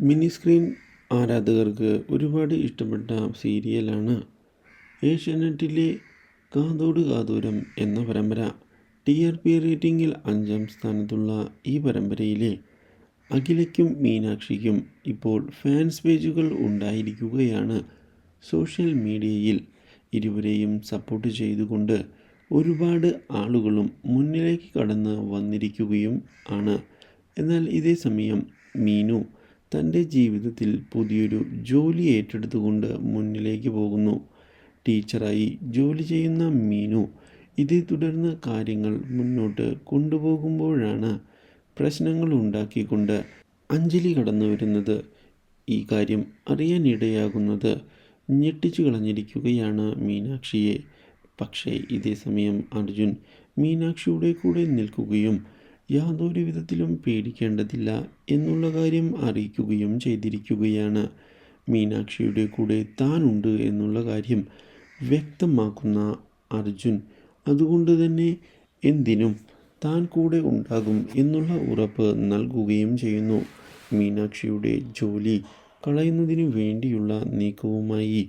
Mini screen ആരാധകർക്ക് ഒരുപാട് ഇഷ്ടപ്പെട്ട സീരിയലാണ് ഏഷ്യാനെറ്റിലെ കാതോട് കാതോരം എന്ന പരമ്പര. ടി ആർ പി റേറ്റിംഗിൽ അഞ്ചാം സ്ഥാനത്തുള്ള ഈ പരമ്പരയിലെ അഖിലയ്ക്കും മീനാക്ഷിക്കും ഇപ്പോൾ ഫാൻസ് പേജുകൾ ഉണ്ടായിരിക്കുകയാണ്. സോഷ്യൽ മീഡിയയിൽ ഇരുവരെയും സപ്പോർട്ട് ചെയ്തുകൊണ്ട് ഒരുപാട് ആളുകളും മുന്നിലേക്ക് കടന്ന് വന്നിരിക്കുകയും ആണ്. എന്നാൽ ഇതേ സമയം മീനു തന്റെ ജീവിതത്തിൽ പുതിയൊരു ജോലി ഏറ്റെടുത്തുകൊണ്ട് മുന്നിലേക്ക് പോകുന്നു. ടീച്ചറായി ജോലി ചെയ്യുന്ന മീനു ഇതേ തുടർന്ന് കാര്യങ്ങൾ മുന്നോട്ട് കൊണ്ടുപോകുമ്പോഴാണ് പ്രശ്നങ്ങൾ ഉണ്ടാക്കിക്കൊണ്ട് അഞ്ജലി കടന്നു വരുന്നത്. ഈ കാര്യം അറിയാനിടയാകുന്നത് ഞെട്ടിച്ചു കളഞ്ഞിരിക്കുകയാണ് മീനാക്ഷിയെ. പക്ഷേ ഇതേ സമയം അർജുൻ മീനാക്ഷിയുടെ കൂടെ നിൽക്കുകയും യാതൊരു വിധത്തിലും പേടിക്കേണ്ടതില്ല എന്നുള്ള കാര്യം അറിയിക്കുകയും ചെയ്തിരിക്കുകയാണ്. മീനാക്ഷിയുടെ കൂടെ താനുണ്ട് എന്നുള്ള കാര്യം വ്യക്തമാക്കുന്ന അർജുൻ അതുകൊണ്ട് തന്നെ എന്തിനും താൻ കൂടെ ഉണ്ടാകും എന്നുള്ള ഉറപ്പ് നൽകുകയും ചെയ്യുന്നു. മീനാക്ഷിയുടെ ജോലി കളയുന്നതിനു വേണ്ടിയുള്ള നീക്കവുമായി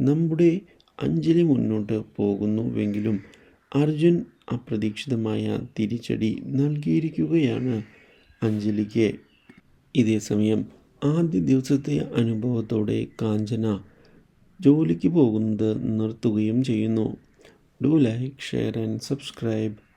നമ്മുടെ അഞ്ജലി മുന്നോട്ട് പോകുന്നുവെങ്കിലും അർജുൻ അപ്രതീക്ഷിതമായ തിരിച്ചടി നൽകിയിരിക്കുകയാണ് അഞ്ജലിക്ക്. ഇതേസമയം ആദ്യ ദിവസത്തെ അനുഭവത്തോടെ കാഞ്ചന ജോലിക്ക് പോകുന്നത് നിർത്തുകയും ചെയ്യുന്നു. Do like share and subscribe.